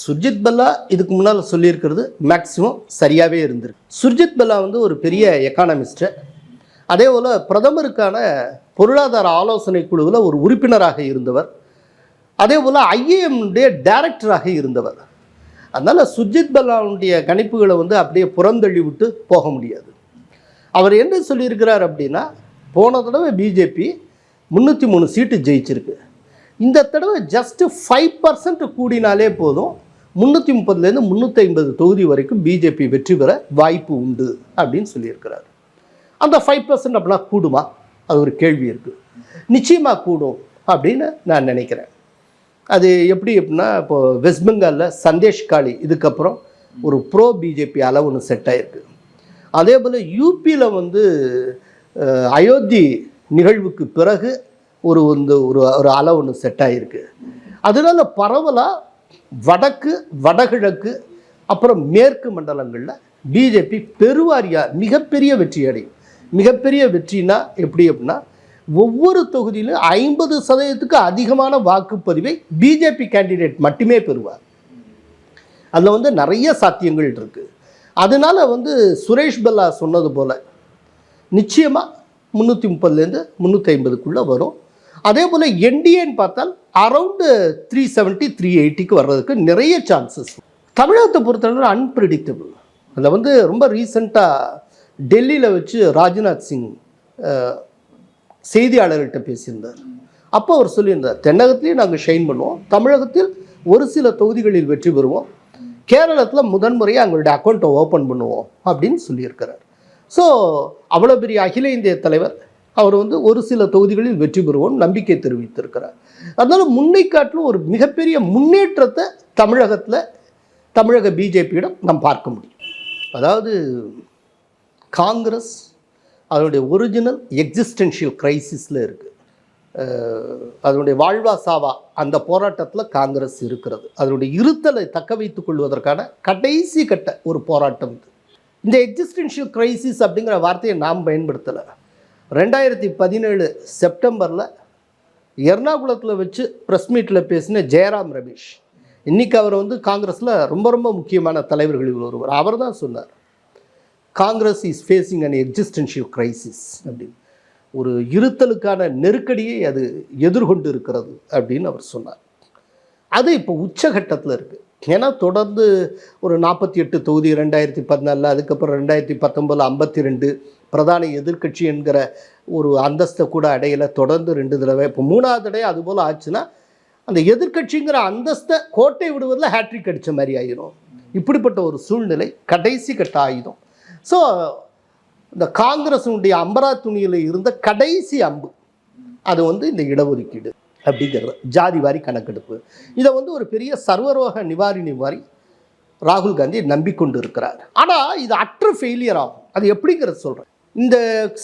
Surjith Bella இதுக்கு முன்னால் சொல்லியிருக்கிறது மேக்சிமம் சரியாகவே இருந்திருக்கு. சுர்ஜித் பெல்லா வந்து ஒரு பெரிய எக்கானமிஸ்ட்டு அதே போல் பிரதமருக்கான பொருளாதார ஆலோசனை குழுவில் ஒரு உறுப்பினராக இருந்தவர். அதே போல் ஐஏஎம்னுடைய டைரக்டராக இருந்தவர். அதனால் சுர்ஜித் பல்லாவுடைய கணிப்புகளை வந்து அப்படியே புறந்தள்ளி விட்டு போக முடியாது. அவர் என்ன சொல்லியிருக்கிறார் அப்படின்னா போன தடவை பிஜேபி முந்நூற்றி மூணு சீட்டு ஜெயிச்சிருக்கு. இந்த தடவை ஜஸ்ட்டு ஃபைவ் பர்சன்ட் கூடினாலே போதும். முந்நூற்றி முப்பதுலேருந்து முந்நூற்றி ஐம்பது தொகுதி வரைக்கும் பிஜேபி வெற்றி பெற வாய்ப்பு உண்டு அப்படின்னு சொல்லியிருக்கிறார். அந்த ஃபைவ் பர்சன்ட் அப்படிலாம் கூடுமா? அது ஒரு கேள்வி இருக்குது நிச்சயமாக கூடும் அப்படின்னு நான் நினைக்கிறேன். அது எப்படி அப்படின்னா இப்போ வெஸ்ட் பெங்காலில் சந்தேஷ் காளி இதுக்கப்புறம் ஒரு ப்ரோ பிஜேபி அளவு ஒன்று செட் ஆகிருக்கு அதே போல் யூபியில் வந்து அயோத்தி நிகழ்வுக்கு பிறகு ஒரு வந்து ஒரு ஒரு அளவு ஒன்று செட் ஆகிருக்கு அதனால பரவலாக வடக்கு வடகிழக்கு அப்புறம் மேற்கு மண்டலங்களில் பிஜேபி பெருவாரியாக மிகப்பெரிய வெற்றி அடையும். மிகப்பெரிய வெற்றினா எப்படி அப்படின்னா ஒவ்வொரு தொகுதியிலும் ஐம்பது சதவீதத்துக்கு அதிகமான வாக்குப்பதிவை பிஜேபி கேண்டிடேட் மட்டுமே பெறுவார். அதில் வந்து நிறைய சாத்தியங்கள் இருக்குது அதனால வந்து சுரேஷ் பெல்லா சொன்னது போல் நிச்சயமாக முந்நூற்றி முப்பதுலேருந்து முந்நூற்றி ஐம்பதுக்குள்ளே வரும். அதே போல் என்டிஏன்னு பார்த்தால் அரவுண்டு த்ரீ செவன்ட்டி த்ரீ எயிட்டிக்கு வர்றதுக்கு நிறைய சான்சஸ் தமிழகத்தை பொறுத்தளவு அன்பிரிடிக்டபிள் அதில் வந்து ரொம்ப ரீசண்டாக டெல்லியில் வச்சு ராஜ்நாத் சிங் செய்தியாளர்கிட்ட பேசியிருந்தார். அப்போ அவர் சொல்லியிருந்தார் தென்னகத்திலேயே நாங்கள் ஷைன் பண்ணுவோம். தமிழகத்தில் ஒரு சில தொகுதிகளில் வெற்றி பெறுவோம். கேரளத்தில் முதன்முறையாக அவங்களுடைய அக்கௌண்ட்டை ஓப்பன் பண்ணுவோம். அப்படின்னு சொல்லியிருக்கிறார். ஸோ அவ்வளோ பெரிய அகில இந்திய தலைவர் அவர் வந்து ஒரு சில தொகுதிகளில் வெற்றி பெறுவோம் நம்பிக்கை தெரிவித்திருக்கிறார். அதனால் முன்னை காட்டிலும் ஒரு மிகப்பெரிய முன்னேற்றத்தை தமிழகத்தில் தமிழக பிஜேபியிடம் நாம் பார்க்க முடியும். அதாவது காங்கிரஸ் அதனுடைய ஒரிஜினல் எக்ஸிஸ்டென்ஷியல் கிரைசிஸில் இருக்குது அதனுடைய வாழ்வா சாவா அந்த போராட்டத்தில் காங்கிரஸ் இருக்கிறது. அதனுடைய இருத்தலை தக்க வைத்துக் கொள்வதற்கான கடைசி கட்ட ஒரு போராட்டம் இது. இந்த எக்ஸிஸ்டென்ஷியல் கிரைசிஸ் அப்படிங்கிற வார்த்தையை நாம் பயன்படுத்தலை. ரெண்டாயிரத்தி பதினேழு செப்டம்பரில் எர்ணாகுளத்தில் வச்சு ப்ரெஸ் மீட்டில் பேசின ஜெயராம் ரமேஷ். இன்றைக்கி அவர் வந்து காங்கிரஸில் ரொம்ப ரொம்ப முக்கியமான தலைவர்களில் ஒருவர். அவர் தான் சொன்னார். Congress is facing an existential crisis அப்படின்னு. ஒரு இருத்தலுக்கான நெருக்கடியை அது எதிர்கொண்டு இருக்கிறது அப்படின்னு அவர் சொன்னார். அது இப்போ உச்சகட்டத்தில் இருக்குது ஏன்னா தொடர்ந்து ஒரு நாற்பத்தி எட்டு தொகுதி ரெண்டாயிரத்தி பதினாலில் அதுக்கப்புறம் ரெண்டாயிரத்தி பத்தொம்பதில் ஐம்பத்தி ரெண்டு பிரதான எதிர்க்கட்சி என்கிற ஒரு அந்தஸ்தை கூட இடையில தொடர்ந்து ரெண்டு தடவை. இப்போ மூணாவது தடவை அதுபோல் ஆச்சுன்னா அந்த எதிர்க்கட்சிங்கிற அந்தஸ்தை கோட்டை விடுவதில் ஹேட்ரிக் அடித்த மாதிரி ஆயிரும். இப்படிப்பட்ட ஒரு சூழ்நிலை கடைசி கட்ட ஆயுதம். ஸோ இந்த காங்கிரஸினுடைய அம்பரா துணியில் இருந்த கடைசி அம்பு அது வந்து இந்த இடஒதுக்கீடு அப்படிங்கிறது ஜாதி வாரி கணக்கெடுப்பு. இதை வந்து ஒரு பெரிய சர்வரோக நிவாரணி மாதிரி ராகுல் காந்தி நம்பிக்கொண்டு இருக்கிறார். ஆனால் இது அற்ற ஃபெயிலியர் ஆகும். அது எப்படிங்கிறது சொல்கிறேன் இந்த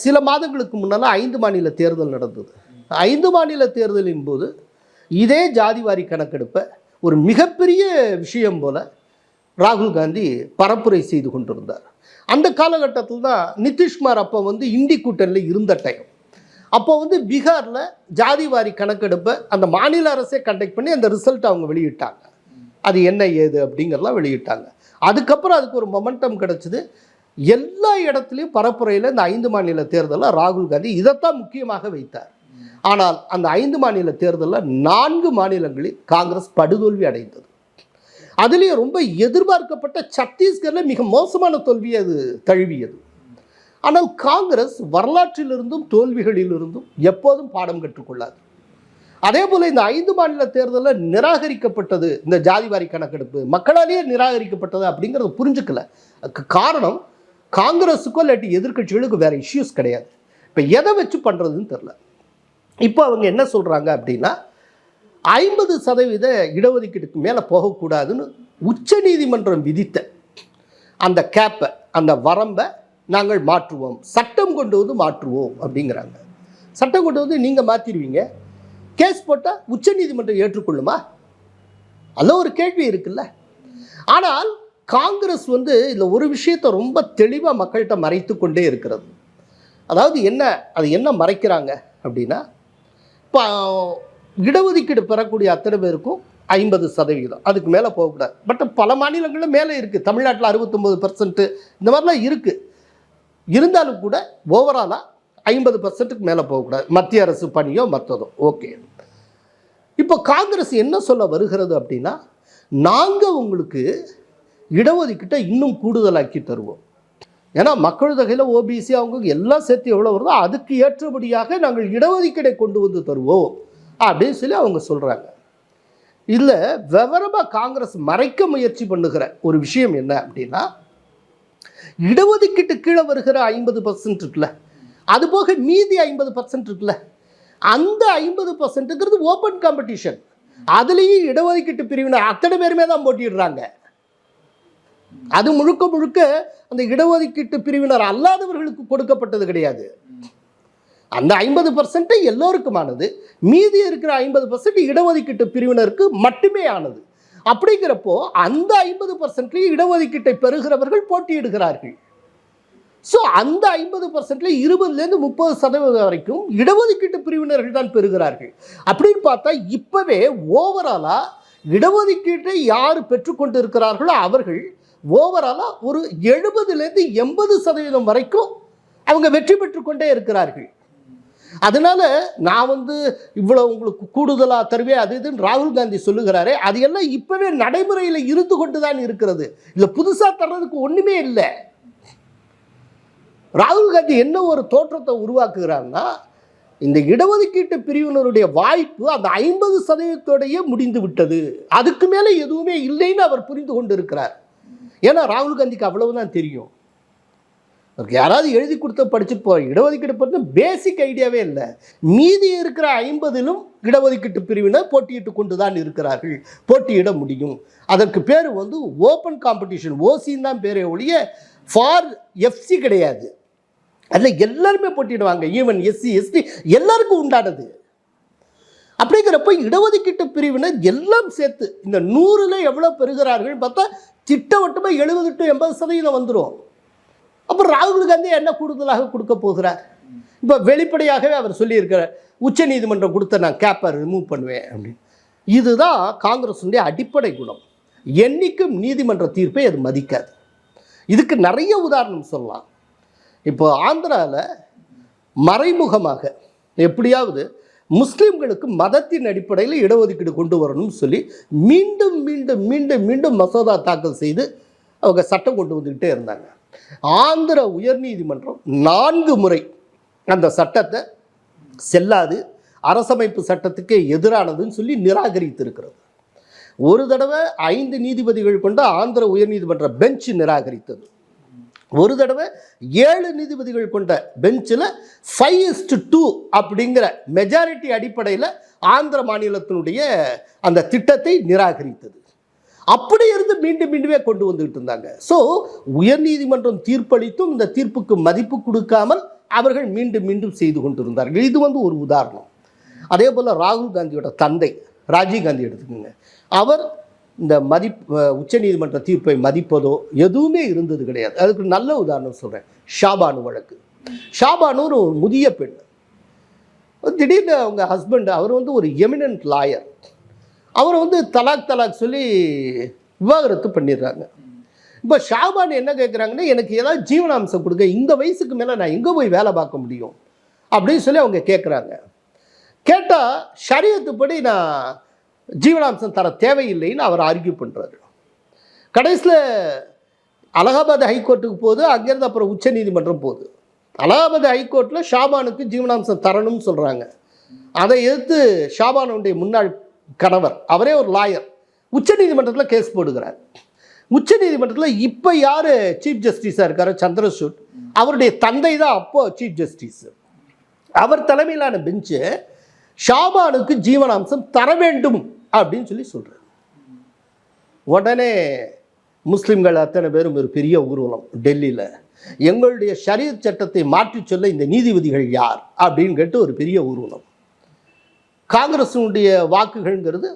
சில மாதங்களுக்கு முன்னால் ஐந்து மாநில தேர்தல் நடந்தது. ஐந்து மாநில தேர்தலின் போது இதே ஜாதிவாரி கணக்கெடுப்பை ஒரு மிகப்பெரிய விஷயம் போல ராகுல் காந்தி பரப்புரை செய்து கொண்டிருந்தார். அந்த காலகட்டத்தில் தான் நிதிஷ்குமார் அப்போ வந்து இந்தி கூட்டணியில் இருந்த டைம் அப்போ வந்து பீகாரில் ஜாதிவாரி கணக்கெடுப்பை அந்த மாநில அரசே கண்டக்ட் பண்ணி அந்த ரிசல்ட் அவங்க வெளியிட்டாங்க. அது என்ன ஏது அப்படிங்கிறதெல்லாம் வெளியிட்டாங்க. அதுக்கப்புறம் அதுக்கு ஒரு மொமெண்டம் கிடச்சிது. எல்லா இடத்துலையும் பரப்புரையில் இந்த ஐந்து மாநில தேர்தலில் ராகுல் காந்தி இதைத்தான் முக்கியமாக வைத்தார். ஆனால் அந்த ஐந்து மாநில தேர்தலில் நான்கு மாநிலங்களில் காங்கிரஸ் படுதோல்வி அடைந்தது. அதுலேயும் ரொம்ப எதிர்பார்க்கப்பட்ட சத்தீஸ்கரில் மிக மோசமான தோல்வியை அது தழுவியது. ஆனால் காங்கிரஸ் வரலாற்றிலிருந்தும் தோல்விகளிலிருந்தும் எப்போதும் பாடம் கற்றுக்கொள்ளாது. அதே போல் இந்த ஐந்து மாநில தேர்தலில் நிராகரிக்கப்பட்டது இந்த ஜாதிவாரி கணக்கெடுப்பு மக்களாலேயே நிராகரிக்கப்பட்டது அப்படிங்கிறத புரிஞ்சுக்கல. காரணம் காங்கிரஸுக்கோ இல்லாட்டி எதிர்க்கட்சிகளுக்கு வேறு இஷ்யூஸ் கிடையாது. இப்போ எதை வச்சு பண்ணுறதுன்னு தெரில இப்போ அவங்க என்ன சொல்கிறாங்க அப்படின்னா ஐம்பது சதவீத இடஒதுக்கீடுக்கு மேலே போகக்கூடாதுன்னு உச்ச நீதிமன்றம் விதித்த அந்த கேப்பை அந்த வரம்பை நாங்கள் மாற்றுவோம். சட்டம் கொண்டு வந்து மாற்றுவோம் அப்படிங்கிறாங்க. சட்டம் கொண்டு வந்து நீங்கள் மாற்றிடுவீங்க கேஸ் போட்டால் உச்ச நீதிமன்றம் ஏற்றுக்கொள்ளுமா? அதில் ஒரு கேள்வி இருக்குல்ல. ஆனால் காங்கிரஸ் வந்து இதில் ஒரு விஷயத்தை ரொம்ப தெளிவாக மக்கள்கிட்ட மறைத்து கொண்டே இருக்கிறது. அதாவது என்ன அது என்ன மறைக்கிறாங்க அப்படின்னா இப்போ இடஒதுக்கீடு பெறக்கூடிய அத்தனை பேருக்கும் ஐம்பது சதவிகிதம் அதுக்கு மேலே போகக்கூடாது. பட் பல மாநிலங்களில் மேலே இருக்குது தமிழ்நாட்டில் அறுபத்தொம்போது பர்சன்ட்டு இந்த மாதிரிலாம் இருக்குது இருந்தாலும் கூட ஓவராலாக ஐம்பது பர்சன்ட்டுக்கு மேலே போகக்கூடாது. மத்திய அரசு பணியோ மற்றதோ. ஓகே. இப்போ காங்கிரஸ் என்ன சொல்ல வருகிறது அப்படின்னா நாங்கள் உங்களுக்கு இடஒதுக்கீட்டை இன்னும் கூடுதலாக்கி தருவோம். ஏன்னா மக்கள் தொகையில் ஓபிசி அவங்க எல்லாம் சேர்த்து எவ்வளோ வருதோ அதுக்கு ஏற்றபடியாக நாங்கள் இடஒதுக்கீடை கொண்டு வந்து தருவோம் அப்படின்னு சொல்லி அவங்க சொல்கிறாங்க இதில் விவரமாக காங்கிரஸ் மறைக்க முயற்சி பண்ணுகிற ஒரு விஷயம் என்ன அப்படின்னா இடஒதுக்கீட்டு கீழே வருகிற ஐம்பது பர்சன்ட் இருக்குல்ல அது போக மீதி ஐம்பது பர்சன்ட் இருக்குல்ல அந்த ஐம்பது பர்சன்ட்டுங்கிறது ஓப்பன் காம்படிஷன் அதுலேயும் இடஒதுக்கீட்டு பிரிவினர் அத்தனை பேருமே தான் போட்டிடுறாங்க அது முழுக்க முழுக்க அந்த இடஒதுக்கீட்டு பிரிவினர் அல்லாதவர்களுக்கு கொடுக்கப்பட்டது கிடையாது. அந்த ஐம்பது பர்சன்ட் எல்லோருக்குமானது மீதி இருக்கிற ஐம்பது பர்சன்ட் இடஒதுக்கீட்டு பிரிவினருக்கு மட்டுமே ஆனது. அப்படிங்கிறப்போ அந்த ஐம்பது பர்சன்ட்லேயும் இடஒதுக்கீட்டை பெறுகிறவர்கள் போட்டியிடுகிறார்கள். ஸோ அந்த ஐம்பது பர்சன்ட்ல இருபதுலேருந்து முப்பது சதவீதம் வரைக்கும் இடஒதுக்கீட்டு பிரிவினர்கள் தான் பெறுகிறார்கள். அப்படின்னு பார்த்தா இப்போவே ஓவராலாக இடஒதுக்கீட்டை யார் பெற்றுக்கொண்டு இருக்கிறார்களோ அவர்கள் ஓவராலாக ஒரு எழுபதுலேருந்து எண்பது சதவீதம் வரைக்கும் அவங்க வெற்றி பெற்றுக்கொண்டே இருக்கிறார்கள். அதனால நான் வந்து இவ்வளோ உங்களுக்கு கூடுதலாக தருவேன் அது இதுன்னு ராகுல் காந்தி சொல்லுகிறாரே அது எல்லாம் இப்போவே நடைமுறையில் இருந்து கொண்டு தான் இருக்கிறது. இல்லை புதுசாக தர்றதுக்கு ஒன்றுமே இல்லை. ராகுல் காந்தி என்ன ஒரு தோற்றத்தை உருவாக்குகிறான்னா இந்த இடஒதுக்கீட்டு பிரிவினருடைய வாய்ப்பு அந்த ஐம்பது சதவீதத்தோடையே முடிந்து விட்டது. அதுக்கு மேலே எதுவுமே இல்லைன்னு அவர் புரிந்து கொண்டு இருக்கிறார். ஏன்னா ராகுல் காந்திக்கு அவ்வளவுதான் தெரியும். அவருக்கு யாராவது எழுதி கொடுத்த படிச்சுட்டு போ இடஒதுக்கீடு பற்றி பேசிக் ஐடியாவே இல்லை. மீதி இருக்கிற ஐம்பதிலும் இடஒதுக்கீட்டு பிரிவினர் போட்டியிட்டு கொண்டு தான் இருக்கிறார்கள். போட்டியிட முடியும். அதற்கு பேர் வந்து ஓப்பன் காம்படிஷன் ஓசின்னு தான் பேரே ஒழிய ஃபார் எஃப்சி கிடையாது. அதில் எல்லாருமே போட்டிடுவாங்க ஈவன் எஸ்சி எஸ்டி எல்லாருக்கும் உண்டானது. அப்படிங்கிறப்ப இடஒதுக்கீட்டு பிரிவினர் எல்லாம் சேர்த்து இந்த நூறில் எவ்வளோ பெறுகிறார்கள் பார்த்தா திட்டவட்டமாக எழுபது டு எண்பது சதவீதம் வந்துடும் அப்போ ராகுல் காந்தி என்ன கூடுதலாக கொடுக்க போகிறார்? இப்போ வெளிப்படையாகவே அவர் சொல்லியிருக்கிறார் உச்ச நீதிமன்றம் கொடுத்த நான் கேப்பை ரிமூவ் பண்ணுவேன் அப்படின்னு. இதுதான் காங்கிரஸுடைய அடிப்படை குணம். என்றைக்கும் நீதிமன்ற தீர்ப்பை அது மதிக்காது. இதுக்கு நிறைய உதாரணம் சொல்லலாம். இப்போ ஆந்திராவில் மறைமுகமாக எப்படியாவது முஸ்லீம்களுக்கு மதத்தின் அடிப்படையில் இடஒதுக்கீடு கொண்டு வரணும்னு சொல்லி மீண்டும் மீண்டும் மீண்டும் மீண்டும் மசோதா தாக்கல் செய்து அவங்க சட்டம் கொண்டு வந்துக்கிட்டே இருந்தாங்க. ஆந்திர உயர்நீதிமன்றம் நான்கு முறை அந்த சட்டத்தை செல்லாது அரசமைப்பு சட்டத்துக்கு எதிரானதுன்னு சொல்லி நிராகரித்திருக்கிறது. ஒரு தடவை ஐந்து நீதிபதிகள் கொண்ட ஆந்திர உயர்நீதிமன்ற பெஞ்ச் நிராகரித்தது. ஒரு தடவை ஏழு நீதிபதிகள் கொண்ட பெஞ்சில் ஃபைவ் இஸ்டு டூ அப்படிங்கிற மெஜாரிட்டி அடிப்படையில் ஆந்திர மாநிலத்தினுடைய அந்த திட்டத்தை நிராகரித்தது. அப்படி இருந்து மீண்டும் மீண்டுமே கொண்டு வந்துகிட்டு இருந்தாங்க. ஸோ உயர்நீதிமன்றம் தீர்ப்பளித்தும் இந்த தீர்ப்புக்கு மதிப்பு கொடுக்காமல் அவர்கள் மீண்டும் மீண்டும் செய்து கொண்டிருந்தார்கள். இது வந்து ஒரு உதாரணம். அதே போல் ராகுல் காந்தியோட தந்தை ராஜீவ் காந்தி எடுத்துக்கோங்க. அவர் இந்த மதிப் உச்சநீதிமன்ற தீர்ப்பை மதிப்பதோ எதுவுமே இருந்தது கிடையாது. அதுக்கு நல்ல உதாரணம் சொல்கிறேன் ஷாபானு வழக்கு. ஷாபானு ஒரு முதிய பெண். திடீர்னு அவங்க ஹஸ்பண்ட் அவர் வந்து ஒரு எமினன்ட் லாயர் அவரை வந்து தலாக் தலாக் சொல்லி விவாகரத்து பண்ணிடுறாங்க. இப்போ ஷாபான் என்ன கேட்குறாங்கன்னா எனக்கு ஏதாவது ஜீவனாம்சம் கொடுங்க. இந்த வயசுக்கு மேலே நான் எங்கே போய் வேலை பார்க்க முடியும்? அப்படின்னு சொல்லி அவங்க கேட்குறாங்க கேட்டால் சரியத்துப்படி நான் ஜீவனாம்சம் தர தேவையில்லைன்னு அவர் ஆர்கியூ பண்ணுறாரு கடைசியில் அலகாபாத் ஹைகோர்ட்டுக்கு போகுது அங்கேருந்து அப்புறம் உச்ச நீதிமன்றம் போகுது. அலகாபாத் ஹைகோர்ட்டில் ஷாபானுக்கு ஜீவனாம்சம் தரணும்னு சொல்கிறாங்க அதை எதிர்த்து ஷாபானுடைய முன்னாள் கணவர் அவரே ஒரு லாயர் உச்ச நீதிமன்றத்தில் கேஸ் போடுகிறார். உச்ச நீதிமன்றத்தில் இப்போ யார் சீஃப் ஜஸ்டிஸாக இருக்காரோ சந்திரசூட் அவருடைய தந்தை தான் அப்போது சீஃப் ஜஸ்டிஸ் அவர் தலைமையிலான பெஞ்சு ஷாபானுக்கு ஜீவனாம்சம் தர வேண்டும் அப்படின்னு சொல்லி சொல்கிறார் உடனே முஸ்லிம்கள் அத்தனை பேரும் ஒரு பெரிய ஊர்வலம் டெல்லியில். எங்களுடைய ஷரீத் சட்டத்தை மாற்றிச் சொல்ல இந்த நீதிபதிகள் யார் அப்படின்னு கேட்டு ஒரு பெரிய ஊர்வலம். காங்கிரஸினுடைய வாக்குகள்ங்கிறது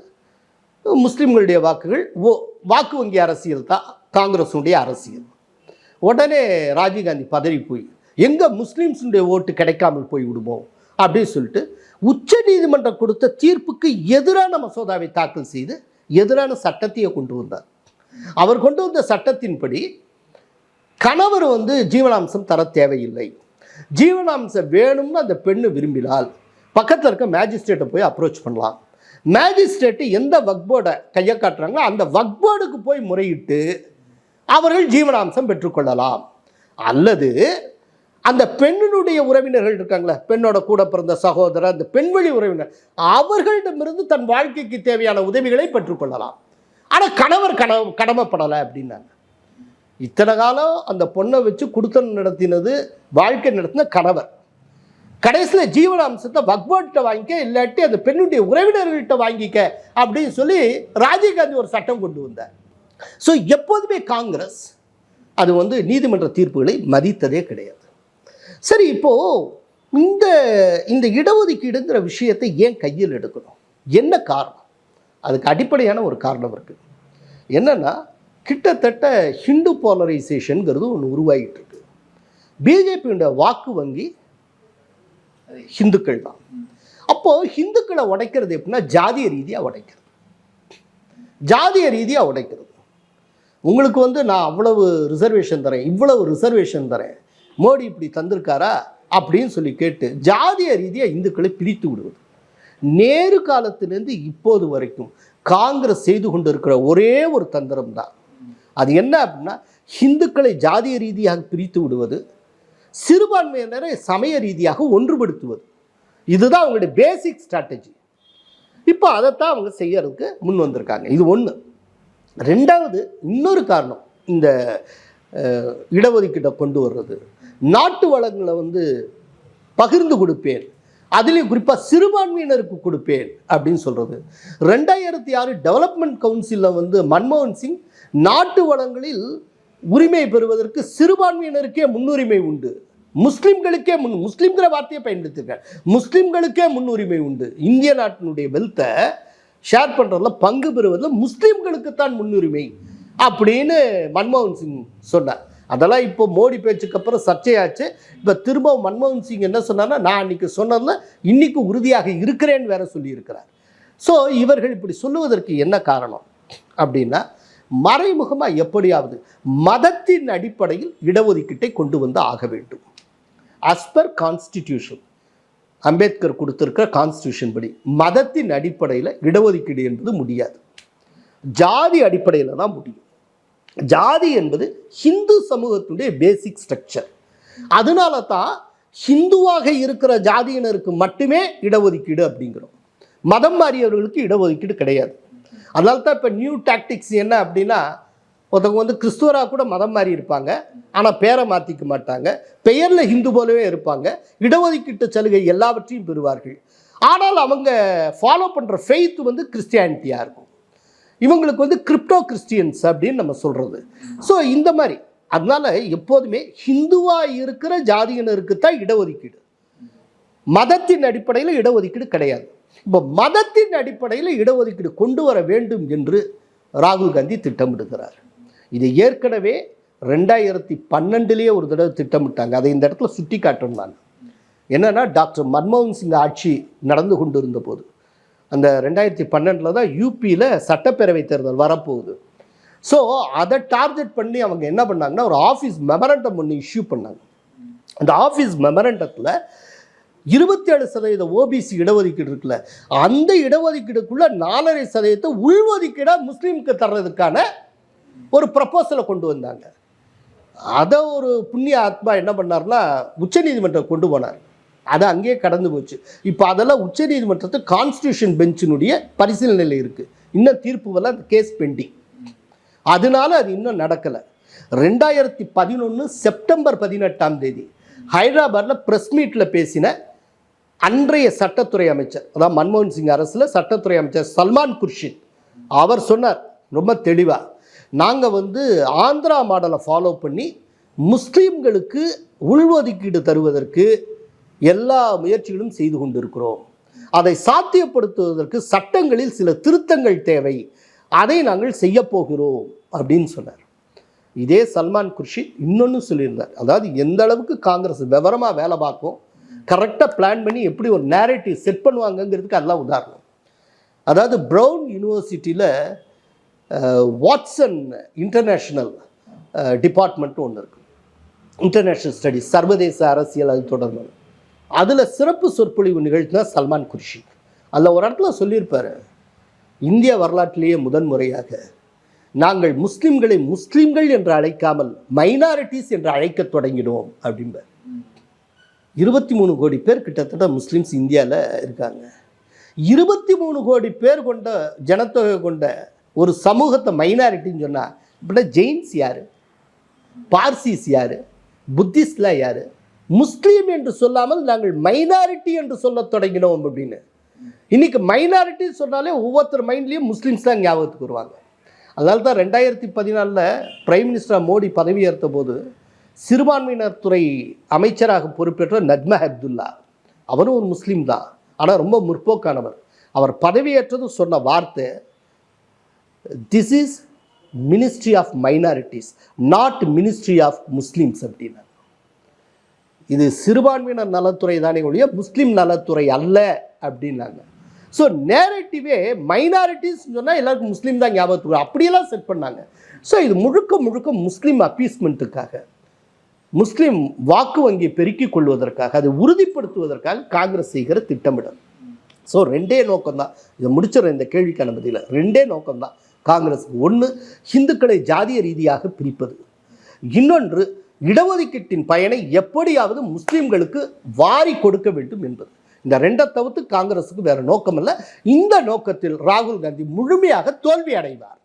முஸ்லீம்களுடைய வாக்குகள். ஓ வாக்கு வங்கி அரசியல் தான் காங்கிரஸுடைய அரசியல். உடனே ராஜீவ்காந்தி பதறி போய் எங்கே முஸ்லீம்ஸுடைய ஓட்டு கிடைக்காமல் போய் விடுமோ அப்படின்னு சொல்லிட்டு உச்ச நீதிமன்றம் கொடுத்த தீர்ப்புக்கு எதிரான மசோதாவை தாக்கல் செய்து எதிரான சட்டத்தையே கொண்டு வந்தார். அவர் கொண்டு வந்த சட்டத்தின்படி கணவர் வந்து ஜீவனாம்சம் தர தேவையில்லை. ஜீவனாம்சம் வேணும்னு அந்த பெண்ணு விரும்பினால் பக்கத்தில் இருக்க மேஜிஸ்ட்ரேட்டை போய் அப்ரோச் பண்ணலாம். மேஜிஸ்ட்ரேட்டு எந்த வக்போர்டை கையை காட்டுறாங்களோ அந்த வக்போர்டுக்கு போய் முறையிட்டு அவர்கள் ஜீவனாம்சம் பெற்றுக்கொள்ளலாம் அல்லது அந்த பெண்ணினுடைய உறவினர்கள் இருக்காங்களே பெண்ணோட கூட பிறந்த சகோதரர் அந்த பெண்வெளி உறவினர் அவர்களிடமிருந்து தன் வாழ்க்கைக்கு தேவையான உதவிகளை பெற்றுக்கொள்ளலாம். ஆனால் கணவர் கடவு கடமைப்படலை அப்படின்னாங்க. இத்தனை காலம் அந்த பொண்ணை வச்சு கொடுத்த நடத்தினது வாழ்க்கை நடத்தின கணவர். கடைசியில் ஜீவனாம்சத்தை பக்வான்கிட்ட வாங்கிக்க இல்லாட்டி அந்த பெண்ணுடைய உறவினர்கள்ட்ட வாங்கிக்க அப்படின்னு சொல்லி ராஜீவ்காந்தி ஒரு சட்டம் கொண்டு வந்தார். ஸோ எப்போதுமே காங்கிரஸ் அது வந்து நீதிமன்ற தீர்ப்புகளை மதித்ததே கிடையாது. சரி இப்போது இந்த இந்த இடஒதுக்கீடுங்கிற விஷயத்தை ஏன் கையில் எடுக்கணும்? என்ன காரணம்? அதுக்கு அடிப்படையான ஒரு காரணம் இருக்குது என்னென்னா கிட்டத்தட்ட ஹிந்து போலரைசேஷனுங்கிறது ஒன்று உருவாகிட்டு இருக்கு. பிஜேபியோட வாக்கு வங்கி ஹிந்துக்கள் தான். அப்போது ஹிந்துக்களை உடைக்கிறது எப்படின்னா ஜாதிய ரீதியாக உடைக்கிறது. ஜாதிய ரீதியாக உடைக்கிறது. உங்களுக்கு வந்து நான் அவ்வளவு ரிசர்வேஷன் தரேன் இவ்வளவு ரிசர்வேஷன் தரேன். மோடி இப்படி தந்திருக்காரா அப்படின்னு சொல்லி கேட்டு ஜாதிய ரீதியாக இந்துக்களை பிரித்து விடுவது. நேரு காலத்திலேருந்து இப்போது வரைக்கும் காங்கிரஸ் செய்து கொண்டிருக்கிற ஒரே ஒரு தந்திரம் தான். அது என்ன அப்படின்னா இந்துக்களை ஜாதிய ரீதியாக பிரித்து விடுவது சிறுபான்மையினரை சமய ரீதியாக ஒன்றுபடுத்துவது. இதுதான் அவங்களுடைய பேசிக் ஸ்ட்ராட்டஜி இப்போ அதைத்தான் அவங்க செய்யறதுக்கு முன் வந்திருக்காங்க. இது ஒன்று ரெண்டாவது இன்னொரு காரணம் இந்த இடஒதுக்கீட்டை கொண்டு வர்றது. நாட்டு வளங்களை வந்து பகிர்ந்து கொடுப்பேன். அதுலேயும் குறிப்பாக சிறுபான்மையினருக்கு கொடுப்பேன் அப்படின்னு சொல்கிறது ரெண்டாயிரத்தி ஆறு டெவலப்மெண்ட் கவுன்சிலில் வந்து மன்மோகன் சிங் நாட்டு வளங்களில் உரிமை பெறுவதற்கு சிறுபான்மையினருக்கே முன்னுரிமை உண்டு. முஸ்லீம்களுக்கே முன் முஸ்லீம்கிற வார்த்தையை பயன்படுத்திருக்கேன். முஸ்லீம்களுக்கே முன்னுரிமை உண்டு. இந்திய நாட்டினுடைய வெல்த்தை ஷேர் பண்ணுறதுல பங்கு பெறுவதில் முஸ்லீம்களுக்குத்தான் முன்னுரிமை அப்படின்னு மன்மோகன் சிங் சொன்னார். அதெல்லாம் இப்போ மோடி பேச்சுக்கு அப்புறம் சர்ச்சையாச்சு. இப்போ திரும்ப மன்மோகன் சிங் என்ன சொன்னார்னா நான் அன்னைக்கு சொன்னதில் இன்னைக்கு உறுதியாக இருக்கிறேன்னு வேற சொல்லியிருக்கிறார். ஸோ இவர்கள் இப்படி சொல்லுவதற்கு என்ன காரணம்? அப்படின்னா மறைமுகமாக எப்படியாவது மதத்தின் அடிப்படையில் இடஒதுக்கீட்டை கொண்டு வந்து ஆக வேண்டும். அஸ் பர் கான்ஸ்டிடியூஷன் அம்பேத்கர் கொடுத்திருக்கிற கான்ஸ்டியூஷன் படி மதத்தின் அடிப்படையில் இடஒதுக்கீடு என்பது முடியாது. ஜாதி அடிப்படையில் தான் முடியும். ஜாதி என்பது ஹிந்து சமூகத்துடைய பேசிக் ஸ்ட்ரக்சர் அதனால தான் ஹிந்துவாக இருக்கிற ஜாதியினருக்கு மட்டுமே இடஒதுக்கீடு அப்படிங்கிறோம். மதம் மாறியவர்களுக்கு இடஒதுக்கீடு கிடையாது. அதனால தான் இப்போ நியூ டாக்டிக்ஸ் என்ன அப்படின்னா ஒருத்தவங்க வந்து கிறிஸ்துவராக கூட மதம் மாறி இருப்பாங்க ஆனால் பேரை மாற்றிக்க மாட்டாங்க பெயரில் ஹிந்து போலவே இருப்பாங்க இடஒதுக்கீட்டு சலுகை எல்லாவற்றையும் பெறுவார்கள். ஆனால் அவங்க ஃபாலோ பண்ணுற ஃபெய்த் வந்து கிறிஸ்டியானிட்டியாக இருக்கும். இவங்களுக்கு வந்து கிரிப்டோ கிறிஸ்டியன்ஸ் அப்படின்னு நம்ம சொல்கிறது ஸோ இந்த மாதிரி அதனால எப்போதுமே ஹிந்துவாக இருக்கிற ஜாதியினருக்கு தான் இடஒதுக்கீடு. மதத்தின் அடிப்படையில் இடஒதுக்கீடு கிடையாது. இப்போ மதத்தின் அடிப்படையில் இடஒதுக்கீடு கொண்டு வர வேண்டும் என்று ராகுல் காந்தி திட்டமிடுகிறார். இது ஏற்கனவே ரெண்டாயிரத்தி பன்னெண்டுலேயே ஒரு தடவை திட்டமிட்டாங்க. அதை இந்த இடத்துல சுட்டி காட்டணும் நான். என்னென்னா டாக்டர் மன்மோகன் சிங் ஆட்சி நடந்து கொண்டு இருந்தபோது அந்த ரெண்டாயிரத்தி பன்னெண்டில் தான் யூபியில் சட்டப்பேரவை தேர்தல் வரப்போகுது. ஸோ அதை டார்கெட் பண்ணி அவங்க என்ன பண்ணாங்கன்னா ஒரு ஆஃபீஸ் மெமரண்டம் ஒன்று இஷ்யூ பண்ணாங்க. அந்த ஆஃபீஸ் மெமரண்டத்தில் இருபத்தி ஏழு சதவீத ஓபிசி இடஒதுக்கீடு இருக்குல்ல அந்த இடஒதுக்கீடுக்குள்ள நாலரை சதவீதத்தை உள்ஒதுக்கீடாக முஸ்லீமுக்கு தர்றதுக்கான ஒரு ப்ரப்போசலை கொண்டு வந்தாங்க. அதை ஒரு புண்ணிய ஆத்மா என்ன பண்ணார்னா உச்சநீதிமன்றம் கொண்டு போனார். அது அங்கேயே கடந்து போச்சு. இப்போ அதெல்லாம் உச்சநீதிமன்றத்து கான்ஸ்டியூஷன் பெஞ்சினுடைய பரிசீலனையில் இருக்குது இன்னும் தீர்ப்பு வரல அந்த கேஸ் பெண்டிங் அதனால அது இன்னும் நடக்கலை. ரெண்டாயிரத்தி பதினொன்று செப்டம்பர் பதினெட்டாம் தேதி ஹைதராபாத்தில் ப்ரெஸ் மீட்டில் பேசின அன்றைய சட்டத்துறை அமைச்சர் அதாவது மன்மோகன் சிங் அரசில் சட்டத்துறை அமைச்சர் சல்மான் குர்ஷித் அவர் சொன்னார் ரொம்ப தெளிவாக நாங்கள் வந்து ஆந்திரா மாடலை ஃபாலோ பண்ணி முஸ்லீம்களுக்கு உள்ஒதுக்கீடு தருவதற்கு எல்லா முயற்சிகளும் செய்து கொண்டிருக்கிறோம். அதை சாத்தியப்படுத்துவதற்கு சட்டங்களில் சில திருத்தங்கள் தேவை. அதை நாங்கள் செய்ய போகிறோம் அப்படின்னு சொன்னார். இதே சல்மான் குர்ஷித் இன்னொன்று சொல்லியிருந்தார். அதாவது எந்த அளவுக்கு காங்கிரஸ் விவரமாக வேலை பார்க்கும் கரெக்டாக பிளான் பண்ணி எப்படி ஒரு நேரேட்டிவ் செட் பண்ணுவாங்கங்கிறதுக்கு அதெல்லாம் உதாரணம். அதாவது ப்ரௌன் யூனிவர்சிட்டியில் வாட்சன் இன்டர்நேஷ்னல் டிபார்ட்மெண்ட் ஒன்று இருக்கு. இன்டர்நேஷ்னல் ஸ்டடிஸ் சர்வதேச அரசியல் அது தொடர்பான. அதில் சிறப்பு சொற்பொழிவு நிகழ்த்தினா சல்மான் குர்ஷி. அதில் ஒரு இடத்துல சொல்லியிருப்பார் இந்திய வரலாற்றிலேயே முதன்முறையாக நாங்கள் முஸ்லீம்களை முஸ்லீம்கள் என்று அழைக்காமல் மைனாரிட்டிஸ் என்று அழைக்கத் தொடங்கிடுவோம் அப்படிம்பார். இருபத்தி மூணு கோடி பேர் கிட்டத்தட்ட முஸ்லீம்ஸ் இந்தியாவில் இருக்காங்க. இருபத்தி மூணு கோடி பேர் கொண்ட ஜனத்தொகை கொண்ட ஒரு சமூகத்தை மைனாரிட்டின்னு சொன்னால் இப்படின்னா ஜெயின்ஸ் யார்? பார்சிஸ் யார்? புத்திஸ்ட்லாம் யார்? முஸ்லீம் என்று சொல்லாமல் நாங்கள் மைனாரிட்டி என்று சொல்லத் தொடங்கினோம் அப்படின்னு. இன்னைக்கு மைனாரிட்டி சொன்னாலே ஒவ்வொருத்தர் மைண்ட்லேயும் முஸ்லீம்ஸ் தான் ஞாபகத்துக்கு வருவாங்க. அதனால தான் ரெண்டாயிரத்தி பதினாலில் பிரைம் மினிஸ்டர் மோடி பதவியேற்ற போது சிறுபான்மையினர் துறை அமைச்சராக பொறுப்பேற்ற நஜ்மா அப்துல்லா. அவரும் ஒரு முஸ்லீம் தான். ஆனால் ரொம்ப முற்போக்கானவர். அவர் பதவியேற்றதும் சொன்ன வார்த்தை this is ministry of minorities not ministry of Muslims அப்படின்னா இது சிறுபான்மையினர் நலத்துறை தானே ஒழிய முஸ்லீம் நலத்துறை அல்ல அப்படின்னாங்க. ஸோ நேரட்டிவே மைனாரிட்டிஸ் சொன்னால் எல்லாருக்கும் முஸ்லீம் தான் ஞாபகத்துக்கு அப்படியெல்லாம் செட் பண்ணாங்க. ஸோ இது முழுக்க முழுக்க முஸ்லீம் அப்பீஸ்மெண்ட்டுக்காக முஸ்லீம் வாக்கு வங்கி பெருக்கிக் கொள்வதற்காக அதை உறுதிப்படுத்துவதற்காக காங்கிரஸ் செய்கிற திட்டமிடல். ஸோ ரெண்டே நோக்கம்தான் இதை முடிச்சிடறேன் இந்த கேள்விக்கான பதில ரெண்டே நோக்கம்தான் காங்கிரஸுக்கு ஒன்று இந்துக்களை ஜாதிய ரீதியாக பிரிப்பது. இன்னொன்று இடஒதுக்கீட்டின் பயனை எப்படியாவது முஸ்லீம்களுக்கு வாரி கொடுக்க வேண்டும் என்பது. இந்த ரெண்டை தவிர்த்து காங்கிரஸுக்கு வேற நோக்கம் இல்லை இந்த நோக்கத்தில் ராகுல் காந்தி முழுமையாக தோல்வி அடைவார்